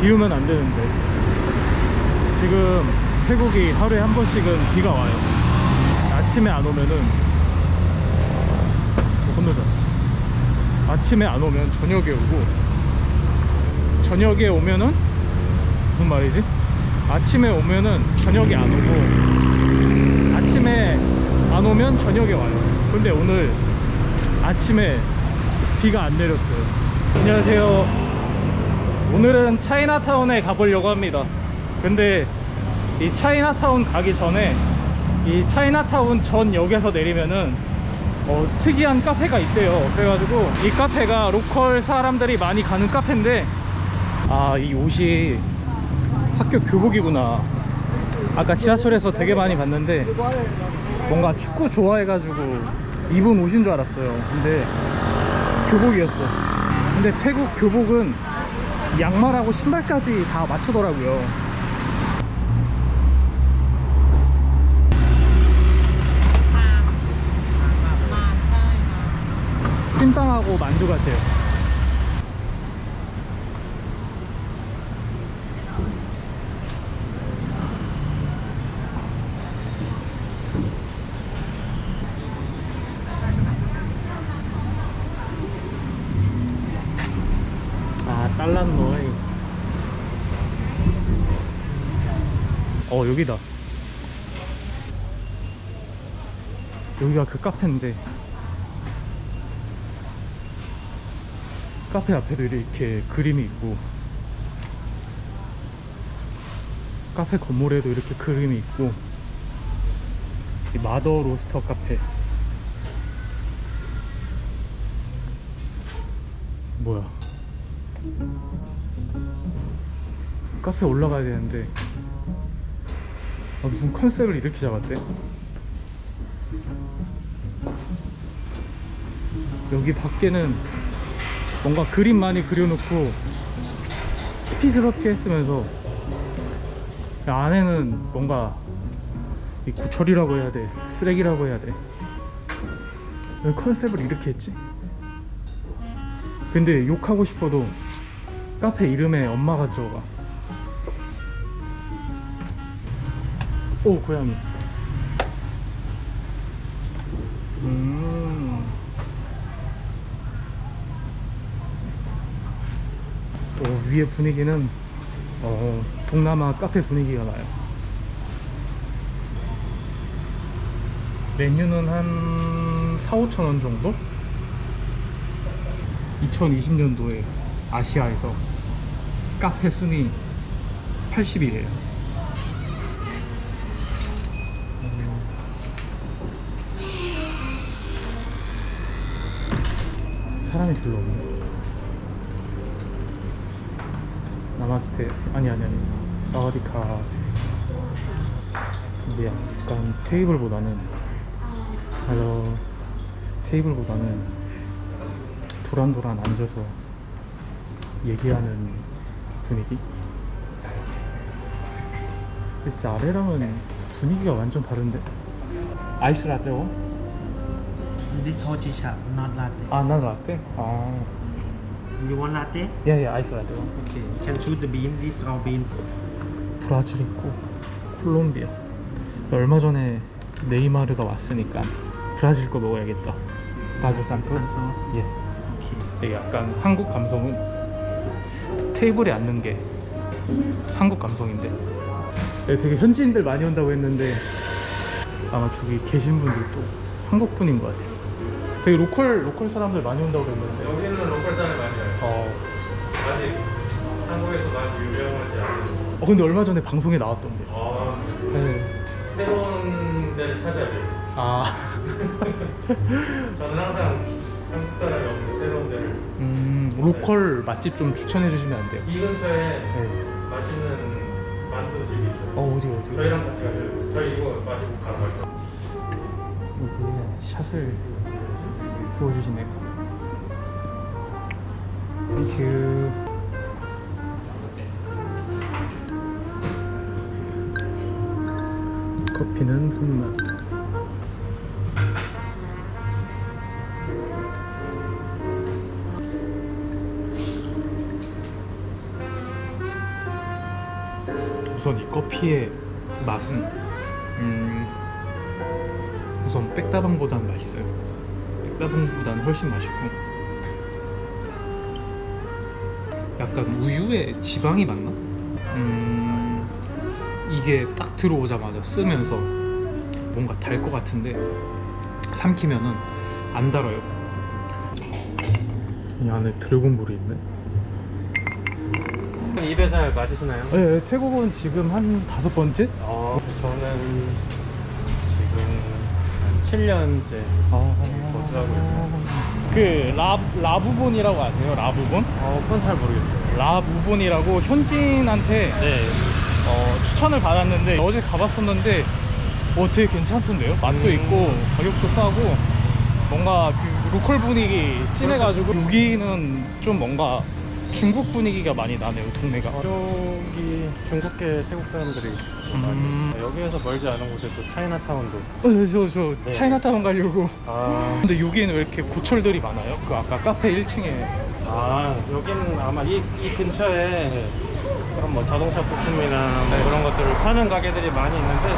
비 오면 안 되는데. 지금 태국이 하루에 한 번씩은 비가 와요. 아침에 안 오면은 어, 건너자. 아침에 안 오면 저녁에 오고 저녁에 오면은 무슨 말이지? 아침에 오면은 저녁에 안 오고 아침에 안 오면 저녁에 와요. 근데 오늘 아침에 비가 안 내렸어요. 안녕하세요 오늘은 차이나타운에 가보려고 합니다. 근데 이 차이나타운 가기 전에 이 차이나타운 전 역에서 내리면은 어, 특이한 카페가 있대요. 그래가지고 이 카페가 로컬 사람들이 많이 가는 카페인데 아 이 옷이 학교 교복이구나. 아까 지하철에서 되게 많이 봤는데 뭔가 축구 좋아해가지고 입은 옷인 줄 알았어요. 근데 교복이었어. 근데 태국 교복은 양말하고 신발까지 다 맞추더라고요. 찐빵하고 만두 같아요 아 딸란 노이 어 여기다. 여기가 그 카페인데 카페 앞에도 이렇게 그림이 있고 카페 건물에도 이렇게 그림이 있고 이 마더 로스터 카페. 뭐야? 카페 올라가야 되는데 아, 무슨 컨셉을 이렇게 잡았대? 여기 밖에는 뭔가 그림 많이 그려놓고 히피스럽게 했으면서 안에는 뭔가 이 구철이라고 해야 돼 쓰레기라고 해야 돼 왜 컨셉을 이렇게 했지? 근데 욕하고 싶어도 카페 이름에 엄마가 들어가 오 고양이 음. 또 위에 분위기는 어, 동남아 카페 분위기가 나요 메뉴는 한 4, 5천 원 정도? 2020년도에 아시아에서 카페 순위 80위에요. 사람이 별로 없네. 나마스테 아니 아니 아니 사와디카 근데 약간 테이블보다는 헬로 테이블보다는 도란도란 앉아서 얘기하는 분위기? 진짜 아래랑은 분위기가 완전 다른데? 아이스 라떼요? This hot chicha, not latte. 아, 난 라떼? 아, You want latte? 예, 예, 아이스 라떼요. Okay. Can choose the bean. These all beans. 브라질 있고, 콜롬비아. 얼마 전에 네이마르가 왔으니까 브라질 거 먹어야겠다. 브라질 산토스? Santos. 예. Okay. 이게 약간 한국 감성은 테이블에 앉는 게 한국 감성인데 네, 되게 현지인들 많이 온다고 했는데 아마 저기 계신 분들도 한국 분인 것 같아요 되게 로컬 로컬 사람들 많이 온다고 그랬는데 여기는 로컬 사람이 많이 와요. 어, 아직 한국에서 많이 유명하지 않은. 어, 근데 얼마 전에 방송에 나왔던데 아, 네. 새로운 데를 찾아야 돼요. 아 저는 항상 한국 사람이 없는 새로운 데를. 음, 로컬 맛집 좀 추천해 주시면 안 돼요? 이 근처에 네. 맛있는 만두집이 있어요. 어 어디 어디 저희랑 같이 가요. 저희 이거 마시고 거죠. 여기 샷을 부어주시네요. 땡큐. 커피는 손맛. 우선 이 커피의 맛은 음, 우선 백다방보단 맛있어요. 백다방보다는 훨씬 맛있고 약간 우유에 지방이 많나? 음, 이게 딱 들어오자마자 쓰면서 뭔가 달 것 같은데 삼키면은 안 달아요. 이 안에 드래곤볼이 있네. 입에 잘 맞으시나요? 네, 태국은 지금 한 다섯 번째? 어, 저는 7년째 거주하고 있어요. 그 라, 라부본이라고 아세요? 라부본? 어, 그건 잘 모르겠어요. 라부본이라고 현지인한테 네. 어, 추천을 받았는데 어제 가봤었는데 어, 되게 괜찮던데요? 맛도 음. 있고 가격도 싸고 뭔가 그 로컬 분위기 진해가지고 여기는 좀 뭔가 중국 분위기가 많이 나네요 동네가. 저기 중국계 태국 사람들이 음. 많이 여기에서 멀지 않은 곳에 또 차이나타운도. 어, 저, 저 네. 차이나타운 가려고. 아, 근데 여기는 왜 이렇게 고철들이 많아요? 그 아까 카페 1층에. 아 여기는 아마 이, 이 근처에 그런 뭐 자동차 부품이나 뭐 그런 것들을 파는 가게들이 많이 있는데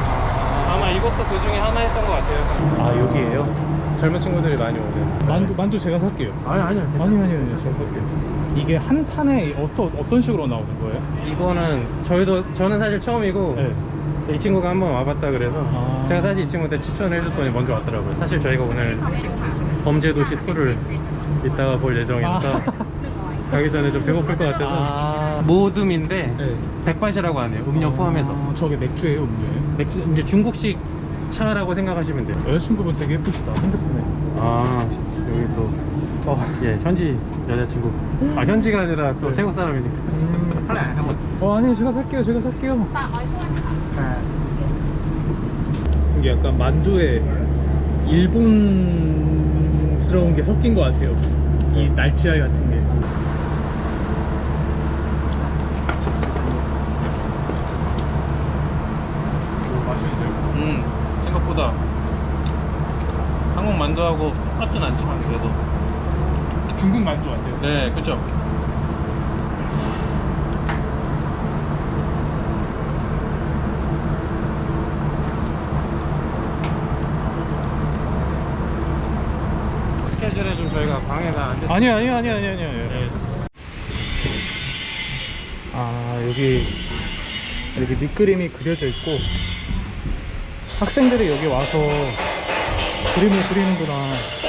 아마 이것도 그 중에 하나였던 것 같아요. 아 여기에요? 젊은 친구들이 많이 오는. 만두, 만두 제가 살게요. 아니 아니요 아니 아니 아니 제가 살게요 이게 한 판에 어떤, 어떤 식으로 나오는 거예요? 이거는 저희도 저는 사실 처음이고 네. 이 친구가 한번 와봤다 그래서 아. 제가 사실 이 친구한테 추천을 해줬더니 먼저 왔더라고요 사실 저희가 오늘 범죄도시 2를 이따가 볼 예정이라서 가기 전에 좀 배고플 것 같아서 아. 모듬인데 네. 백밭이라고 하네요 음료 포함해서 아, 저게 맥주예요 음료예요? 맥주, 이제 중국식 차라고 생각하시면 돼요 여자친구분 되게 예쁘시다 핸드폰에 아 여기 또 어, 예, 현지 여자친구 아 현지가 아니라 또 네. 태국 사람이니까 음. 어 아니요 제가 살게요 제가 살게요 이게 약간 만두에 일본스러운 게 섞인 것 같아요 이 날치알 같은 게 맛있는데요? 음. 생각보다 한국 만두하고 똑같진 않지만 그래도 중국 만두 같아요. 네 그죠. 스케줄에 좀 저희가 방해가 안 됐어요. 아니요 아니요 아니요 아니요 아니요. 네. 아 여기 이렇게 밑그림이 그려져 있고 학생들이 여기 와서 그림을 그리는구나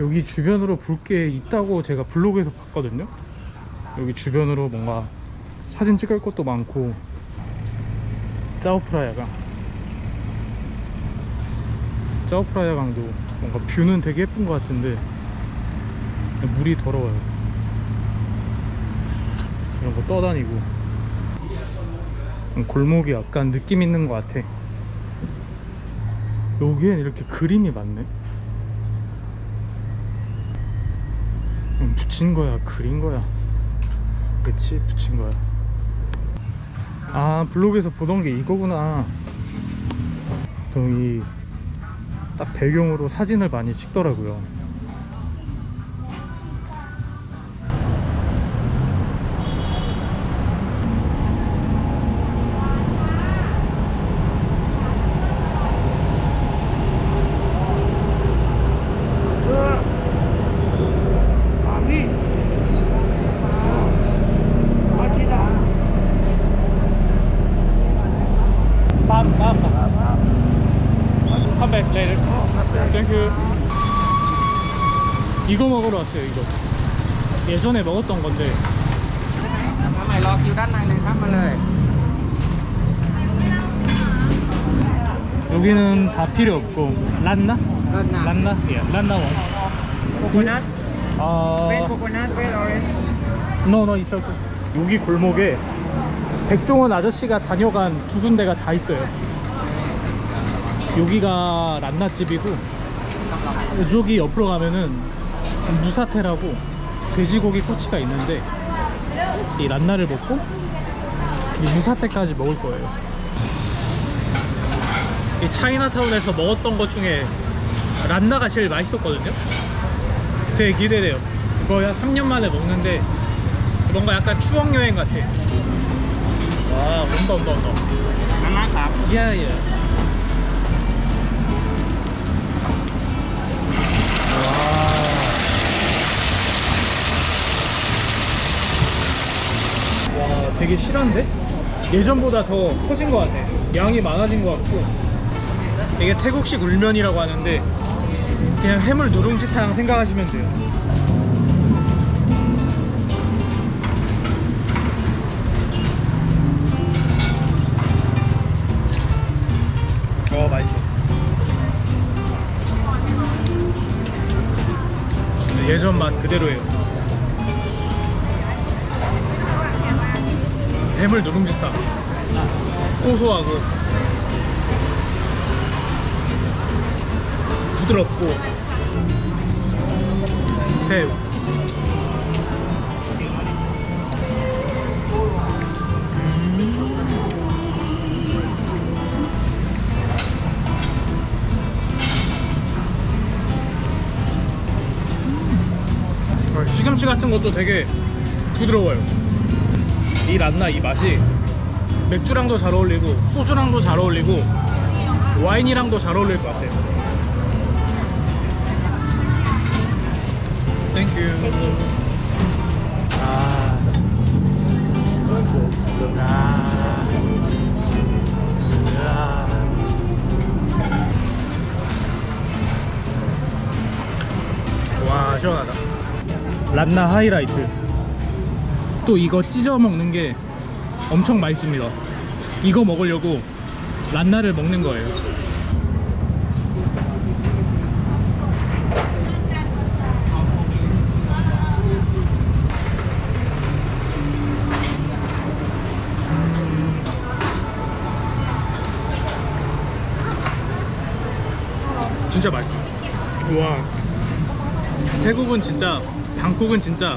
여기 주변으로 볼 게 있다고 제가 블로그에서 봤거든요. 여기 주변으로 뭔가 사진 찍을 것도 많고. 짜오프라야강 짜오프라야강도 뭔가 뷰는 되게 예쁜 것 같은데 물이 더러워요. 이런 거 떠다니고. 골목이 약간 느낌 있는 것 같아. 여기엔 이렇게 그림이 많네 음, 붙인 거야 그린 거야. 그치? 붙인 거야. 아 블로그에서 보던 게 이거구나. 여기 딱 배경으로 사진을 많이 찍더라고요 Pop, pop, pop. Come back later. Thank you. 이거 먹으러 왔어요 이거 예전에 먹었던 건데 여기는 다 필요 없고 란나? 란나? 예, 란나 원 코코넛? 아... 왜 코코넛? 왜 오렌지? 노, 노, 있어 여기 골목에 백종원 아저씨가 다녀간 두 군데가 다 있어요 여기가 란나집이고 저기 옆으로 가면은 무사태라고 돼지고기 꼬치가 있는데 이 란나를 먹고 이 무사태까지 먹을 거예요. 이 차이나타운에서 먹었던 것 중에 란나가 제일 맛있었거든요. 되게 기대돼요. 거의 3년 만에 먹는데 뭔가 약간 추억여행 같아. 와 온다 온다 온다. 하나가? 예예. 와. 되게 실한데? 예전보다 더 커진 것 같아. 양이 많아진 것 같고. 이게 태국식 울면이라고 하는데 그냥 해물 누룽지탕 생각하시면 돼요. 어 맛있어. 예전 맛 그대로예요. 해물 누룽지탕. 고소하고. 부드럽고. 새우. 어, 시금치 같은 것도 되게 부드러워요. 이 란나 이 맛이 맥주랑도 잘 어울리고 소주랑도 잘 어울리고 와인이랑도 잘 어울릴 것 같아요. 땡큐. 아. 아. 와 시원하다. 란나 하이라이트. 또 이거 찢어 먹는 게 엄청 맛있습니다. 이거 먹으려고 란나를 먹는 거예요. 진짜 맛있어. 와. 태국은 진짜 방콕은 진짜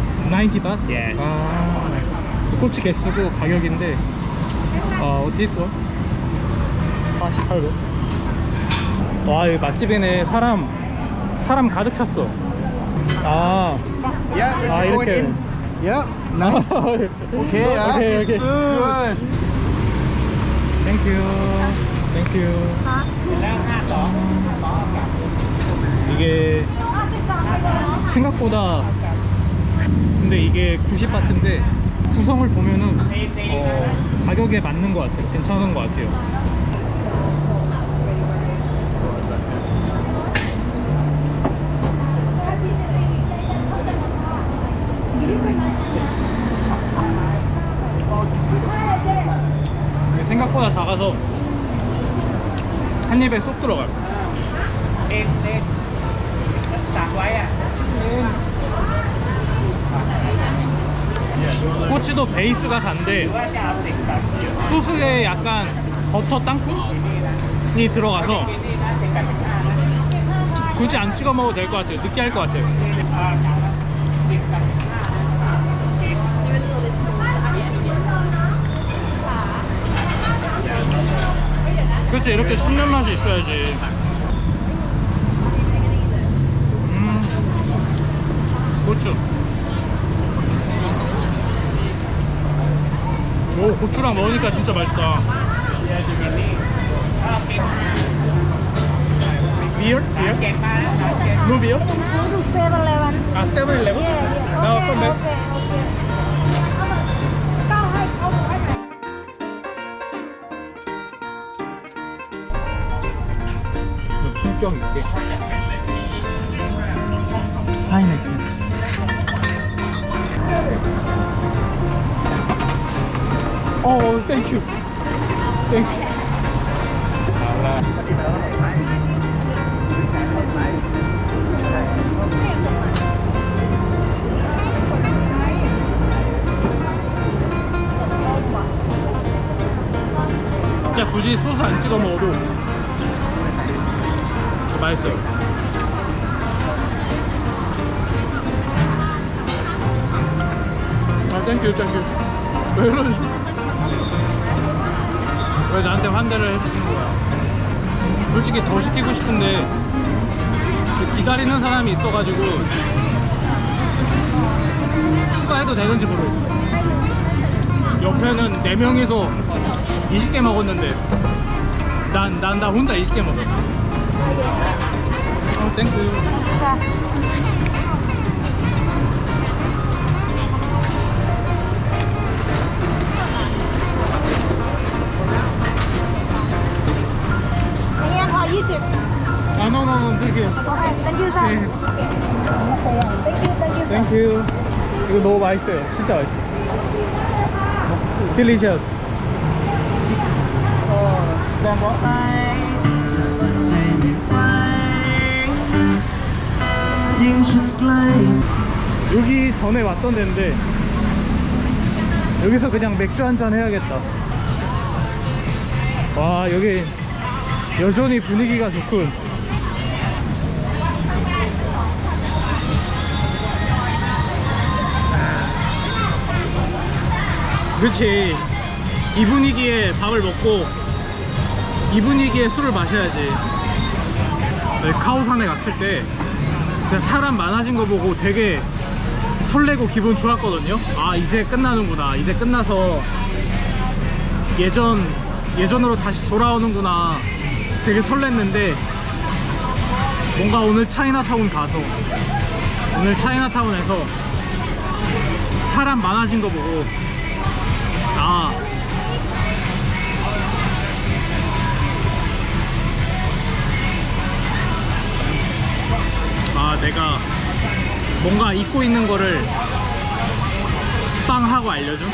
90바? 예. 아 꼬치 개수고 가격인데 아 어디 있어? 48도 와 여기 맛집이네 사람 사람 가득 찼어 아 Yeah, 아 going 이렇게 in. Yeah, nice. okay, yeah, 오케이, it's 오케이. good. 땡큐 땡큐 이게 생각보다 근데 이게 90바트인데 구성을 보면은 어, 가격에 맞는 것 같아요. 괜찮은 것 같아요. 생각보다 작아서 한 입에 쏙 들어가요 꼬치도 베이스가 단데 소스에 약간 버터 땅콩이 들어가서 굳이 안 찍어 먹어도 될 것 같아요. 느끼할 것 같아요. 그렇지 이렇게 신는 맛이 있어야지. 음 고추. 오 고추랑 넣으니까 진짜 맛있다 Beer? Beer? No beer? Go to 7-Eleven. Ah, 7-Eleven? Now come back. 품격 있게 파인애플 어, 땡큐. 땡큐. 알라. 진짜 굳이 소스 안 찍어 먹어도 맛있어요. 아, 땡큐, 땡큐. 왜 이러지? 왜 나한테 환대를 해주시는 거야? 솔직히 더 시키고 싶은데 기다리는 사람이 있어가지고 추가해도 되는지 모르겠어. 옆에는 4명이서 20개 먹었는데 난, 난, 나 혼자 20개 먹었어. 어, 땡큐. 맛있어요. 진짜 맛있어. 딜리셔스. 여기 전에 왔던 데인데 여기서 그냥 맥주 한 잔 해야겠다. 와 여기 여전히 분위기가 좋군. 그렇지. 이 분위기에 밥을 먹고 이 분위기에 술을 마셔야지. 네, 카오산에 갔을 때 사람 많아진 거 보고 되게 설레고 기분 좋았거든요. 아 이제 끝나는구나. 이제 끝나서 예전 예전으로 다시 돌아오는구나. 되게 설렜는데 뭔가 오늘 차이나타운 가서 오늘 차이나타운에서 사람 많아진 거 보고 아 아, 내가 뭔가 잊고 있는 거를 빵 하고 알려줌?